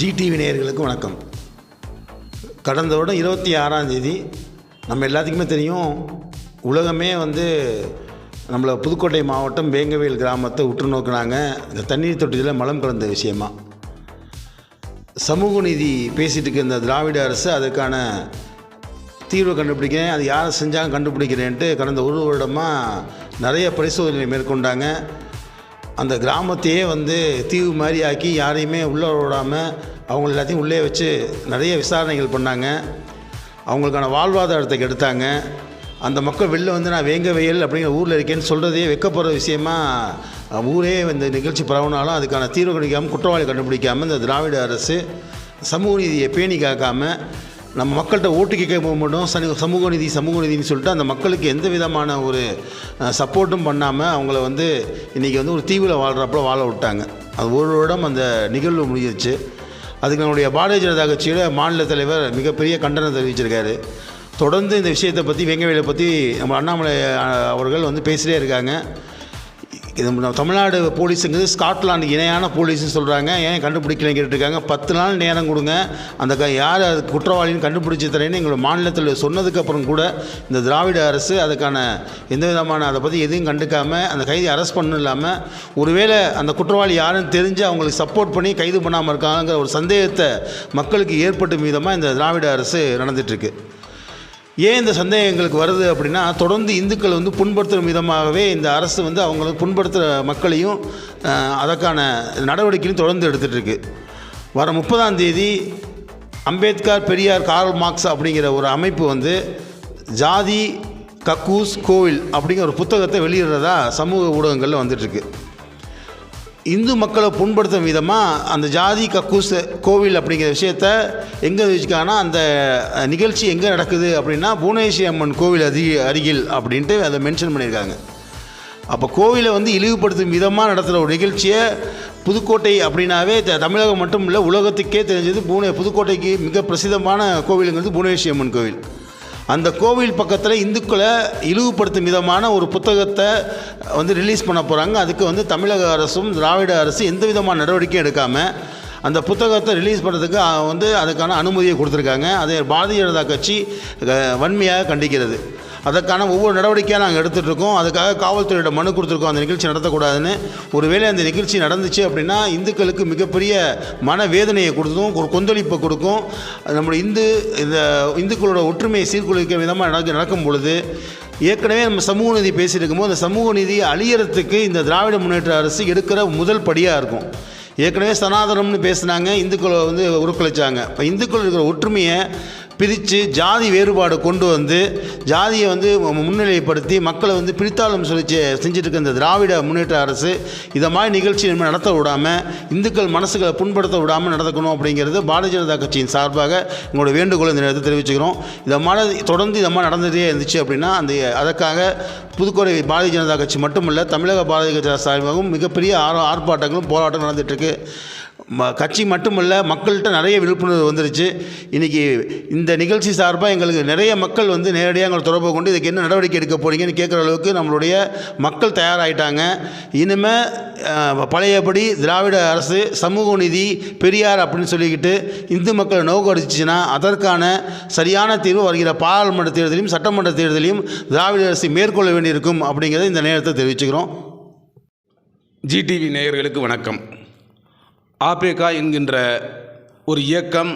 GTV நேயர்களுக்கு வணக்கம். கடந்த வருடம் இருபத்தி ஆறாம் தேதி நம்ம எல்லாத்துக்குமே தெரியும் உலகமே வந்து நம்மளை புதுக்கோட்டை மாவட்டம் வேங்கவேல் கிராமத்தை உற்று நோக்கினாங்க. இந்த தண்ணீர் தொட்டியில் மலம் கலந்த விஷயமா. சமூக நீதி பேசிகிட்டு இருக்க இந்த திராவிட அரசு அதுக்கான தீர்வு கண்டுபிடிக்கிறேன் அது யாரை செஞ்சாங்க கண்டுபிடிக்கிறேன்ட்டு கடந்த ஒரு வருடமாக நிறைய பரிசோதனை மேற்கொண்டாங்க. அந்த கிராமத்தையே வந்து தீவு மாதிரி ஆக்கி யாரையுமே உள்ளே விடாமல் அவங்க எல்லாத்தையும் உள்ளே வச்சு நிறைய விசாரணைகள் பண்ணாங்க. அவங்களுக்கான வாழ்வாதாரத்தை எடுத்தாங்க. அந்த மக்கள் வெளில வந்து நான் வேங்க வெயில் அப்படிங்கிற ஊரில் இருக்கேன்னு சொல்கிறதே வெக்கப்படுற விஷயமா ஊரே இந்த நிகழ்ச்சி பரவினாலும் அதுக்கான தீர்வு கணிக்காமல் குற்றவாளி கண்டுபிடிக்காமல் இந்த திராவிட அரசு சமூக நீதியை பேணி காக்காமல் நம்ம மக்கள்கிட்ட ஓட்டு கேட்க போக மாட்டோம். சனி சமூக நிதி சமூக நிதின்னு சொல்லிட்டு அந்த மக்களுக்கு எந்த விதமான ஒரு சப்போர்ட்டும் பண்ணாமல் அவங்கள வந்து இன்றைக்கி வந்து ஒரு தீவில் வாழ்கிறப்ப வாழ விட்டாங்க. அது ஒரு வருடம் அந்த நிகழ்வு முடிஞ்சிருச்சு. அதுக்கு நம்முடைய பாரதிய ஜனதா கட்சியோட மாநில தலைவர் மிகப்பெரிய கண்டனம் தெரிவிச்சிருக்காரு. தொடர்ந்து இந்த விஷயத்தை பற்றி வெங்கவேலை பற்றி நம்ம அண்ணாமலை அவர்கள் வந்து பேசிகிட்டே இருக்காங்க. இது நம்ம தமிழ்நாடு போலீஸுங்கிறது ஸ்காட்லாண்டு இணையான போலீஸ்னு சொல்கிறாங்க ஏன் கண்டுபிடிக்கலன்னு கேட்டுருக்காங்க பத்து நாள் நேரம் கொடுங்க. அந்த க யார் அது குற்றவாளின்னு கண்டுபிடிச்சி தரேன்னு எங்களோட மாநிலத்தில் சொன்னதுக்கப்புறம் கூட இந்த திராவிட அரசு அதுக்கான எந்த விதமான அதை பற்றி எதையும் கண்டுக்காமல் அந்த கைதி அரெஸ்ட் பண்ணணும் இல்லாமல் ஒருவேளை அந்த குற்றவாளி யாருன்னு தெரிஞ்சு அவங்களுக்கு சப்போர்ட் பண்ணி கைது பண்ணாமல் இருக்காங்கிற ஒரு சந்தேகத்தை மக்களுக்கு ஏற்பட்டும் விதமாக இந்த திராவிட அரசு நடந்துகிட்ருக்கு ஏன் இந்த சந்தேகம் எங்களுக்கு வருது அப்படின்னா தொடர்ந்து இந்துக்கள் வந்து புண்படுத்துகிற விதமாகவே இந்த அரசு வந்து அவங்களுக்கு புண்படுத்துகிற மக்களையும் அதற்கான நடவடிக்கையும் தொடர்ந்து எடுத்துகிட்ருக்கு வர முப்பதாம் தேதி அம்பேத்கர் பெரியார் கார்ல் மார்க்ஸ் அப்படிங்கிற ஒரு அமைப்பு வந்து ஜாதி கக்கூஸ் கோவில் அப்படிங்கிற ஒரு புத்தகத்தை வெளியிடுறதா சமூக ஊடகங்களில் வந்துட்டுருக்கு. இந்து மக்களை புண்படுத்தும் விதமாக அந்த ஜாதி கக்கூஸ் கோவில் அப்படிங்கிற விஷயத்த எங்கே வச்சுக்காங்கன்னா அந்த நிகழ்ச்சி எங்கே நடக்குது அப்படின்னா புவனேஸ்வரி அம்மன் கோவில் அதிக அருகில் அப்படின்ட்டு அதை மென்ஷன் பண்ணியிருக்காங்க. அப்போ கோவிலை வந்து இழிவுபடுத்தும் விதமாக நடத்துகிற ஒரு நிகழ்ச்சியை புதுக்கோட்டை அப்படின்னாவே த- தமிழகம் மட்டும் இல்லை உலகத்துக்கே தெரிஞ்சது புவனே புதுக்கோட்டைக்கு மிக பிரசித்தமான கோவிலுங்கிறது புவனேஸ்வரி அம்மன் கோவில். அந்த கோவில் பக்கத்தில் இந்துக்களை இழிவுபடுத்தும் விதமான ஒரு புத்தகத்தை வந்து ரிலீஸ் பண்ண போகிறாங்க அதுக்கு வந்து தமிழக அரசும் திராவிட அரசு எந்த விதமான நடவடிக்கையும் எடுக்காமல் அந்த புத்தகத்தை ரிலீஸ் பண்ணுறதுக்கு வந்து அதுக்கான அனுமதியை கொடுத்துருக்காங்க. அதை பாரதிய ஜனதா கட்சி வன்மையாக கண்டிக்கிறது. அதற்கான ஒவ்வொரு நடவடிக்கையாக நாங்கள் எடுத்துகிட்டு இருக்கோம். அதுக்காக காவல்துறையிட மனு கொடுத்துருக்கோம். அந்த நிகழ்ச்சி நடத்தக்கூடாதுன்னு. ஒருவேளை அந்த நிகழ்ச்சி நடந்துச்சு அப்படின்னா இந்துக்களுக்கு மிகப்பெரிய மன வேதனையை கொடுக்கும் ஒரு கொந்தளிப்பை கொடுக்கும். நம்முடைய இந்து இந்த இந்துக்களோட ஒற்றுமையை சீர்குலைக்க விதமாக நடக்க நடக்கும் பொழுது ஏற்கனவே நம்ம சமூக நீதி பேசிட்டு இருக்கும்போது அந்த சமூக நீதியை அழியறதுக்கு இந்த திராவிட முன்னேற்ற அரசு எடுக்கிற முதல் படியாக இருக்கும். ஏற்கனவே சனாதனம்னு பேசுனாங்க இந்துக்களை வந்து உருக்குலைச்சாங்க. இப்போ இந்துக்கள் இருக்கிற ஒற்றுமையை பிரித்து ஜாதி வேறுபாடு கொண்டு வந்து ஜாதியை வந்து முன்னிலைப்படுத்தி மக்களை வந்து பிரித்தாளும் சொல்லி செஞ்சுட்டு இருக்க இந்த திராவிட முன்னேற்ற அரசு இதை மாதிரி நிகழ்ச்சி நடத்த விடாமல் இந்துக்கள் மனசுகளை புண்படுத்த விடாமல் நடக்கணும் அப்படிங்கிறது பாரதிய ஜனதா கட்சியின் சார்பாக எங்களோட வேண்டுகோள் இந்த நேரத்தில் தெரிவிச்சுக்கிறோம். இதை மாதிரி தொடர்ந்து இதை மாதிரி நடந்துகிட்டே இருந்துச்சு அப்படின்னா அந்த அதற்காக புதுக்கோட்டை பாரதிய ஜனதா கட்சி மட்டுமல்ல தமிழக பாரதிய கட்சி சார்பாகவும் மிகப்பெரிய ஆர் ஆர்ப்பாட்டங்களும் போராட்டம் நடந்துகிட்ருக்கு ம கட்சி மட்டுமல்ல மக்கள்கிட்ட நிறைய விழிப்புணர்வு வந்துருச்சு. இன்றைக்கி இந்த நிகழ்ச்சி சார்பாக எங்களுக்கு நிறைய மக்கள் வந்து நேரடியாக எங்களை தொடர்பு கொண்டு இதுக்கு என்ன நடவடிக்கை எடுக்க போறீங்கன்னு கேட்குற அளவுக்கு நம்மளுடைய மக்கள் தயாராகிட்டாங்க இனிமேல் பழையபடி திராவிட அரசு சமூக நீதி பெரியார் அப்படின்னு சொல்லிக்கிட்டு இந்து மக்களை நோக்கடிச்சுன்னா அதற்கான சரியான தீர்வு வருகிற பாராளுமன்ற தேர்தலையும் சட்டமன்ற தேர்தலையும் திராவிட அரசு மேற்கொள்ள வேண்டியிருக்கும் அப்படிங்கிறத இந்த நேரத்தை தெரிவிச்சுக்கிறோம். ஜிடிவி நேயர்களுக்கு வணக்கம். ஆபேகா என்கின்ற ஒரு இயக்கம்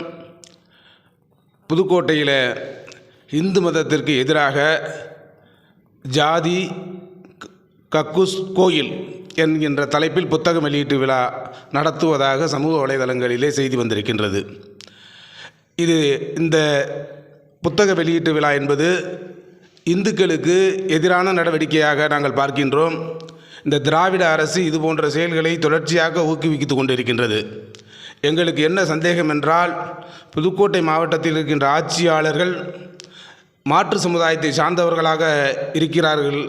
புதுக்கோட்டையில் இந்து மதத்திற்கு எதிராக ஜாதி கக்குஸ் கோயில் என்கின்ற தலைப்பில் புத்தக வெளியீட்டு விழா நடத்துவதாக சமூக வலைதளங்களிலே செய்தி வந்திருக்கின்றது. இது இந்த புத்தக வெளியீட்டு விழா என்பது இந்துக்களுக்கு எதிரான நடவடிக்கையாக நாங்கள் பார்க்கின்றோம். இந்த திராவிட அரசு இது போன்ற செயல்களை தொடர்ச்சியாக ஊக்குவித்து கொண்டிருக்கின்றது. எங்களுக்கு என்ன சந்தேகம் என்றால் புதுக்கோட்டை மாவட்டத்தில் இருக்கின்ற ஆட்சியாளர்கள் மாற்று சமுதாயத்தை சார்ந்தவர்களாக இருக்கிறார்கள்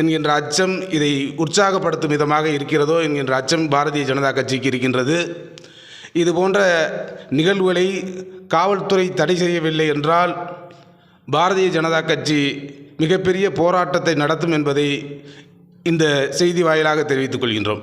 என்கின்ற அச்சம் இதை உற்சாகப்படுத்தும் விதமாக இருக்கிறதோ என்கின்ற அச்சம் பாரதிய ஜனதா கட்சிக்கு இருக்கின்றது. இது போன்ற நிகழ்வுகளை காவல்துறை தடை செய்யவில்லை என்றால் பாரதிய ஜனதா கட்சி மிகப்பெரிய போராட்டத்தை நடத்தும் என்பதை இந்த செய்தி வாயிலாக தெரிவித்துக் கொள்கின்றோம்.